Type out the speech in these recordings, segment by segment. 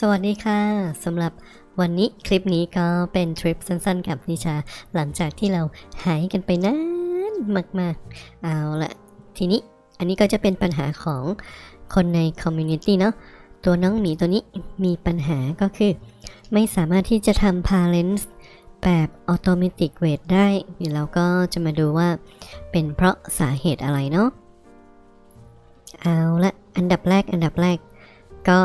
สวัสดีค่ะสำหรับวันนี้คลิปนี้ก็เป็นทริปสั้นๆ กับนิชา หลังจากที่เราหายกันไปนานมากๆ เอาละทีนี้อันนี้ก็จะเป็นปัญหาของคนในคอมมูนิตี้เนาะตัวน้องหมีตัวนี้มีปัญหาก็คือ ไม่สามารถที่จะทำ parents แบบ automatic weight ได้เดี๋ยวเราก็จะมาดูว่าเป็นเพราะสาเหตุอะไรเนาะเอาละอันดับแรกอันดับแรกก็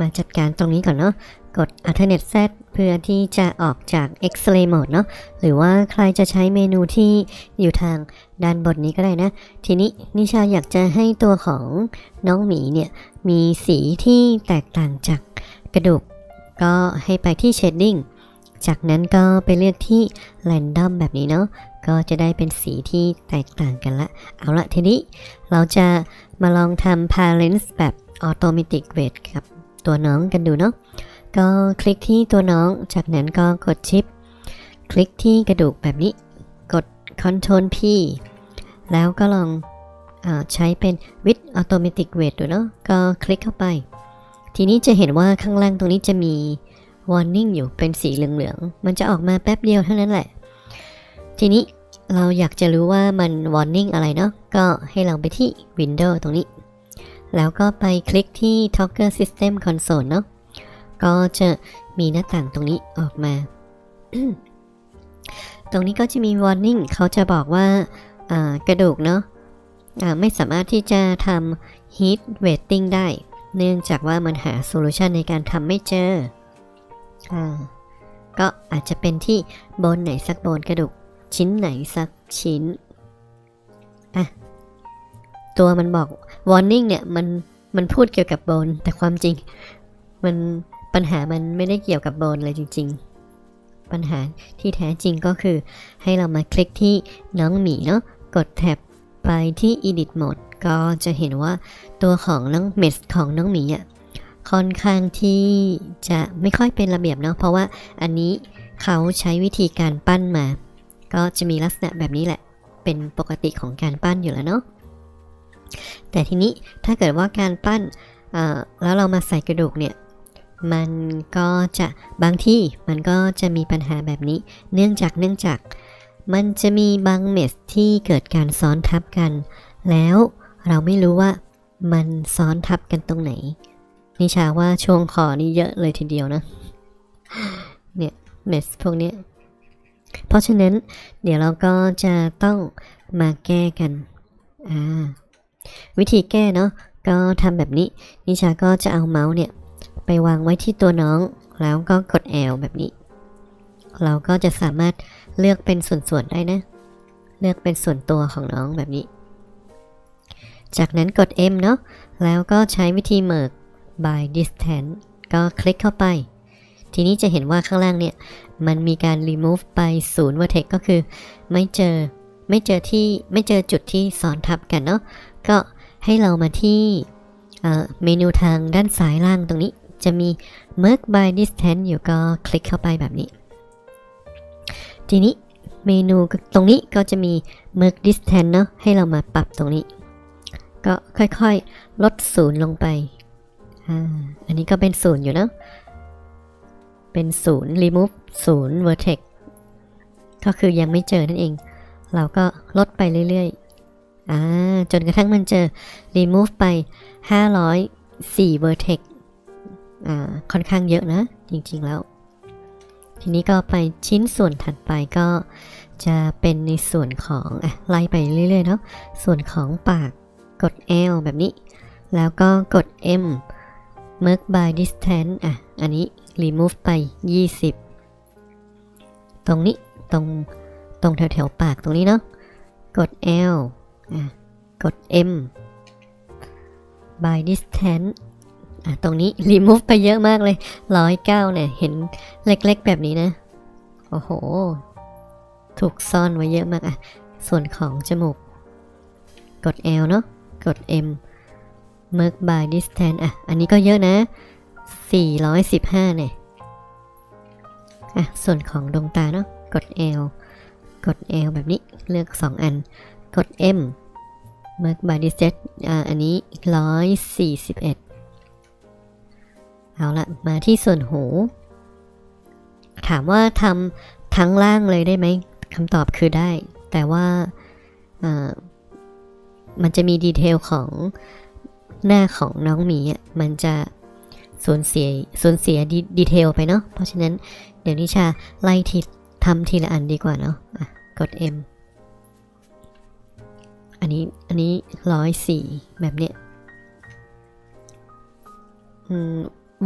มาจัดการตรงนี้ก่อนเนาะกด Alternate Z เพื่อที่จะออกจาก X-ray mode เนาะหรือว่าใครจะใช้เมนูที่อยู่ทางด้านบนนี้ก็ได้นะ ทีนี้นิชาอยากจะให้ตัวของน้องหมีเนี่ย มีสีที่แตกต่างจากกระดูก ก็ให้ไปที่ Shading จากนั้นก็ไปเลือกที่ Random แบบนี้เนาะก็จะได้เป็นสีที่แตกต่างกันละ เอาละทีนี้เราจะมาลองทำ Parents แบบ Automatic Weight กับ ตัวน้องกันดูเนาะก็คลิกที่ตัวน้อง จากนั้นก็กดชิป คลิกที่กระดูกแบบนี้ กด Ctrl P แล้วก็ลองอใช้เป็น with automatic weight ดูเนาะก็คลิกเข้าไป ทีนี้จะเห็นว่าข้างล่างตรงนี้จะมี warning อยู่เป็นสีเหลืองๆ มันจะออกมาแป๊บเดียวเท่านั้นแหละ ทีนี้เราอยากจะรู้ว่ามัน warning อะไรเนาะก็ให้เราไปที่ window ตรงนี้ แล้วก็ไปคลิกที่ Talker System Console เนาะ ก็จะมีหน้าต่างตรงนี้ออกมา ตรงนี้ก็จะมี warning เขาจะบอกว่ากระดูกเนาะไม่สามารถที่จะทำ heat weighting ได้ เนื่องจากว่ามันหาโซลูชันในการทำไม่เจออก็อาจจะเป็นที่โบนไหนสักโบนกระดูกชิ้นไหนสักชิ้น ตัวมันบอก warning เนี่ยมันมันพูดเกี่ยวกับโบน แต่ความจริง มันปัญหามันไม่ได้เกี่ยวกับโบนเลยจริง ๆ ปัญหาที่แท้จริงก็คือ ให้เรามาคลิกที่น้องหมีเนาะกดแท็บไปที่ edit mode ก็จะเห็นว่าตัวของน้องเมสของน้องหมีอะค่อนข้างที่จะไม่ค่อยเป็นระเบียบเนาะเพราะว่าอันนี้เขาใช้วิธีการปั้นมา ก็จะมีลักษณะแบบนี้แหละ เป็นปกติของการปั้นอยู่แล้วเนาะ แต่ทีนี้ถ้าเกิดว่าการปั้นแล้วเรามาใส่กระดูกเนี่ยมันก็จะบางที่มันก็จะมีปัญหาแบบนี้ เนื่องจากเนื่องจาก มันจะมีบางเมสที่เกิดการซ้อนทับกัน แล้วเราไม่รู้ว่ามันซ้อนทับกันตรงไหน นิชาว่าช่วงคอนี่เยอะเลยทีเดียวนะ เนี่ยเมสพวกนี้เพราะฉะนั้นเดี๋ยวเราก็จะต้องมาแก้กันอ่า วิธีแก้เนาะก็ทำแบบนี้ นิชาก็จะเอาเมาส์เนี่ย ไปวางไว้ที่ตัวน้อง แล้วก็กด L แบบนี้ เราก็จะสามารถเลือกเป็นส่วนๆได้นะ เลือกเป็นส่วนตัวของน้องแบบนี้ จากนั้นกด M เนาะแล้วก็ใช้วิธี merge by distance ก็คลิกเข้าไป ทีนี้จะเห็นว่าข้างล่างเนี่ย มันมีการ remove ไปศูนย์ vertex ก็คือไม่เจอ ไม่เจอที่ไม่เจอจุดที่ซ้อนทับกันเนาะก็ให้เรามาที่เมนูทางด้านซ้ายล่างตรงนี้ จะมี merge by distance อยู่ก็คลิกเข้าไปแบบนี้ ทีนี้เมนูตรงนี้ก็จะมี merge distance เนาะให้เรามาปรับตรงนี้ ก็ค่อยๆ ลดศูนย์ลงไปอันนี้ก็เป็นศูนย์อยู่เนาะเป็นศูนย์ remove ศูนย์ vertex ก็คือยังไม่เจอนั่นเอง เราก็ลดไปเรื่อยๆ อ่า จนกระทั่งมันเจอ remove ไป 504 vertex อ่า ค่อนข้างเยอะนะ จริงๆแล้ว ทีนี้ก็ไปชิ้นส่วนถัดไปก็จะเป็นในส่วนของอะไล่ไปเรื่อยๆเนาะ ส่วนของปากกด L แบบนี้ แล้วก็กด M merge by distance อะ อันนี้ remove ไป 20 ตรงนี้ตรง ตรงแถวๆปากตรงนี้เนาะ กด L อะกด M by distance อะตรงนี้ remove ไปเยอะมากเลยร้อยเก้าเนี่ย เห็นเล็กๆ แบบนี้นะ โอ้โห ถูกซ่อนไว้เยอะมากอะ ส่วนของจมูก กด L เนาะ กด M merge by distance อะ อันนี้ก็เยอะนะ 415 เนี่ย อะ ส่วนของดวงตาเนาะ กด L กด L แบบนี้เลือก 2 อัน กด M merge by distance อ่าอันนี้ 141 เอาละมาที่ส่วนหู ถามว่าทำทั้งล่างเลยได้ไหมคำตอบคือได้ แต่ว่าามันจะมีดีเทลของหน้าของน้องหมีอะมันจะสูญเสียสูญเสียดีดีเทลไปเนาะเพราะฉะนั้นเดี๋ยวนิชาไล่ที ทำทีละอันดีกว่าเนาะะกด M อันนี้ อันนี้ร้อยสี่แบบเนี้ย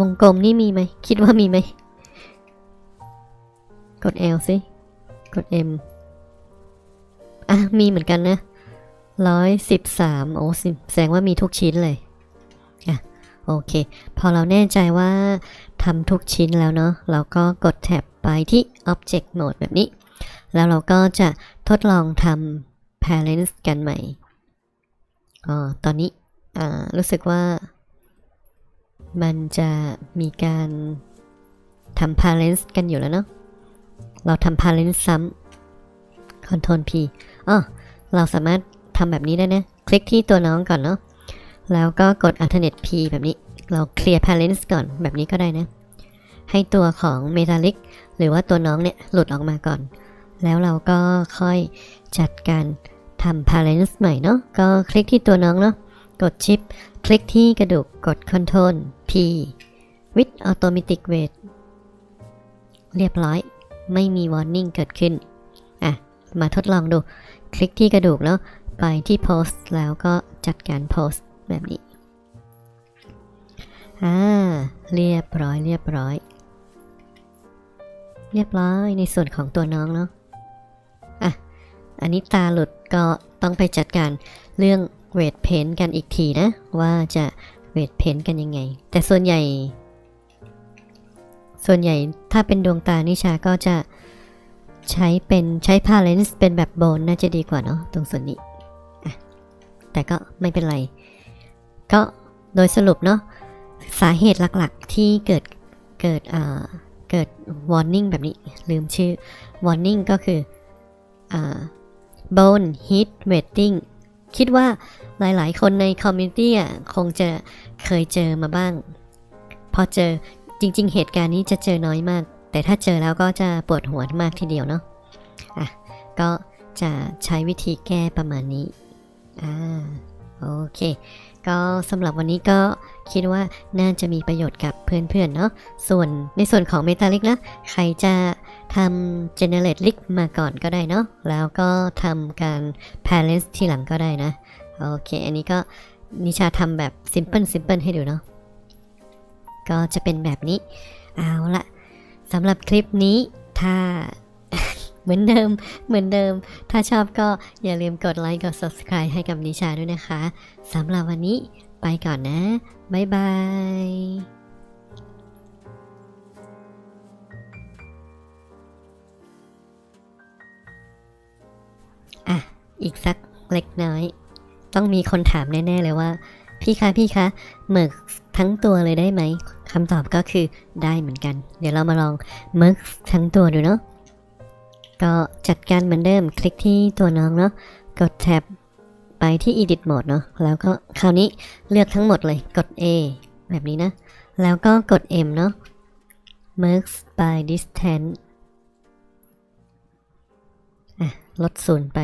วงกลมนี่มีไหม คิดว่ามีไหม กด L สิ กด M อะ มีเหมือนกันนะร้อยสิบสามโอ้สิแสดงว่ามีทุกชิ้นเลย อะ โอเค พอเราแน่ใจว่า ทำทุกชิ้นแล้วเนาะเราก็กดแท็บไปที่ Object Mode แบบนี้ แล้วเราก็จะทดลองทำ Parents กันใหม่อ๋อตอนนี้อ่ารู้สึกว่า มันจะมีการทำ Parents กันอยู่แล้วเนาะเราทำ Parents ซ้ำ Ctrl P อ๋อเราสามารถทำแบบนี้ได้นะ คลิกที่ตัวน้องก่อนเนาะแล้วก็กด Alternate P แบบนี้ เราเคลียร์ Parents ก่อนแบบนี้ก็ได้นะ ให้ตัวของ Metallic หรือว่าตัวน้องเนี่ยหลุดออกมาก่อน แล้วเราก็ค่อยจัดการทำ Parents ใหม่เนาะก็คลิกที่ตัวน้องเนาะกดชิป คลิกที่กระดูกกด Ctrl P with Automatic Weight เรียบร้อย ไม่มี warning เกิดขึ้น อะ มาทดลองดู คลิกที่กระดูกแล้วไปที่ post แล้วก็จัดการ post แบบนี้ อ่า เรียบร้อย เรียบร้อย เรียบร้อยในส่วนของตัวน้องเนาะ อะ อันนี้ตาหลุดก็ต้องไปจัดการเรื่องเวทเพนกันอีกทีนะ ว่าจะเวทเพนกันยังไง แต่ส่วนใหญ่ ส่วนใหญ่ถ้าเป็นดวงตานิชาก็จะใช้เป็นใช้พาเลนส์เป็นแบบโบนน่าจะดีกว่าเนาะตรงส่วนนี้ แต่ก็ไม่เป็นไร ก็โดยสรุปเนาะ สาเหตุหลักๆที่เกิดเกิดอ่าเกิด warning แบบนี้ลืมชื่อ warning ก็คืออ่า bone heat wetting คิดว่าหลายๆ คนในคอมมูนิตี้อะคงจะเคยเจอมาบ้าง พอเจอจริง ๆ เหตุการณ์นี้จะเจอน้อยมาก แต่ถ้าเจอแล้วก็จะปวดหัวมากทีเดียวเนาะอะก็จะใช้วิธีแก้ประมาณนี้อ่า โอเค ก็สำหรับวันนี้ก็คิดว่าน่าจะมีประโยชน์กับเพื่อนๆเนาะ ส่วนในส่วนของ Metallic นะ ใครจะทำ Generate Link มาก่อนก็ได้เนาะ แล้วก็ทำการ Parents ที่หลังก็ได้นะ โอเค อันนี้ก็นิชาทำแบบ Simple Simple ให้ดูเนาะ ก็จะเป็นแบบนี้ เอาละสำหรับคลิปนี้ถ้า เหมือนเดิม เหมือนเดิม ถ้าชอบก็อย่าลืมกดไลค์ กด subscribe ให้กับนิชาด้วยนะคะ สำหรับวันนี้ไปก่อนนะ บ๊ายบายอะ อีกสักเล็กน้อย ต้องมีคนถามแน่ ๆ เลยว่า พี่คะพี่คะหมึกทั้งตัวเลยได้ไหมคำตอบก็คือได้เหมือนกัน เดี๋ยวเรามาลองหมึกทั้งตัวดูเนาะ ก็จัดการเหมือนเดิมคลิกที่ตัวน้องเนาะกดแท็บไปที่ edit mode เนาะแล้วก็คราวนี้เลือกทั้งหมดเลยกด A แบบนี้นะ แล้วก็กด M เนาะ merge by distance อะลดศูนย์ไป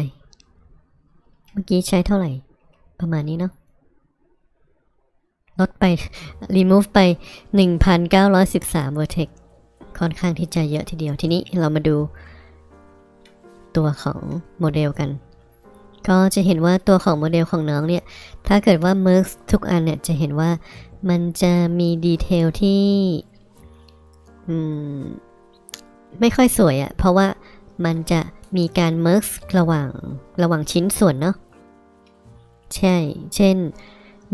เมื่อกี้ใช้เท่าไหร่ ประมาณนี้เนาะลดไป remove ไป 1,913 vertex ค่อนข้างที่จะเยอะทีเดียวทีนี้เรามาดู ตัวของโมเดลกัน ก็จะเห็นว่าตัวของโมเดลของน้องเนี่ย ถ้าเกิดว่า merge ทุกอันเนี่ยจะเห็นว่ามันจะมีดีเทลที่มไม่ค่อยสวยอะ่ะ เพราะว่ามันจะมีการ merge ระหว่างระหว่างชิ้นส่วนเนาะใช่ เช่น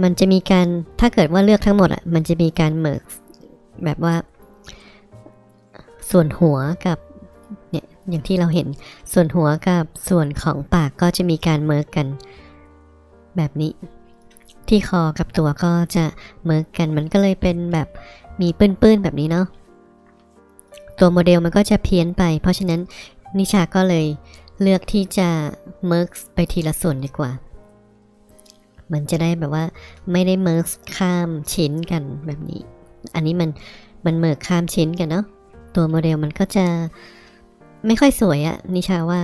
มันจะมีการ ถ้าเกิดว่าเลือกทั้งหมดอะ่ะ มันจะมีการ merge แบบว่า ส่วนหัวกับ อย่างที่เราเห็นส่วนหัวกับส่วนของปากก็จะมีการเมิร์กกัน แบบนี้ ที่คอกับตัวก็จะเมิร์กกันมันก็เลยเป็นแบบมีปื้นๆแบบนี้เนาะตัวโมเดลมันก็จะเพี้ยนไป เพราะฉะนั้นนิชาก็เลยเลือกที่จะเมิร์กไปทีละส่วนดีกว่า มันจะได้แบบว่าไม่ได้เมิร์กข้ามชิ้นกันแบบนี้ อันนี้มันมันเมิกข้ามชิ้นกันเนาะตัวโมเดลมันก็จะ ไม่ค่อยสวยอะนิชาว่า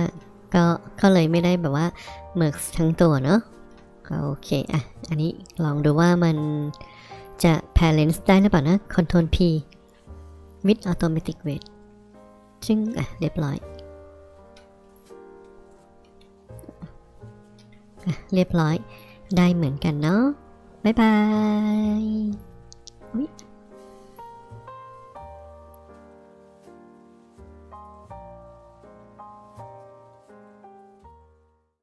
ก็ก็เลยไม่ได้แบบว่าเมิกทั้งตัวเนาะโอเคอะอันนี้ลองดูว่ามันจะ balance ได้หรือเปล่านะ control P with automatic weight ซึ่งอะเรียบร้อยอะเรียบร้อยได้เหมือนกันเนาะ บ๊ายบาย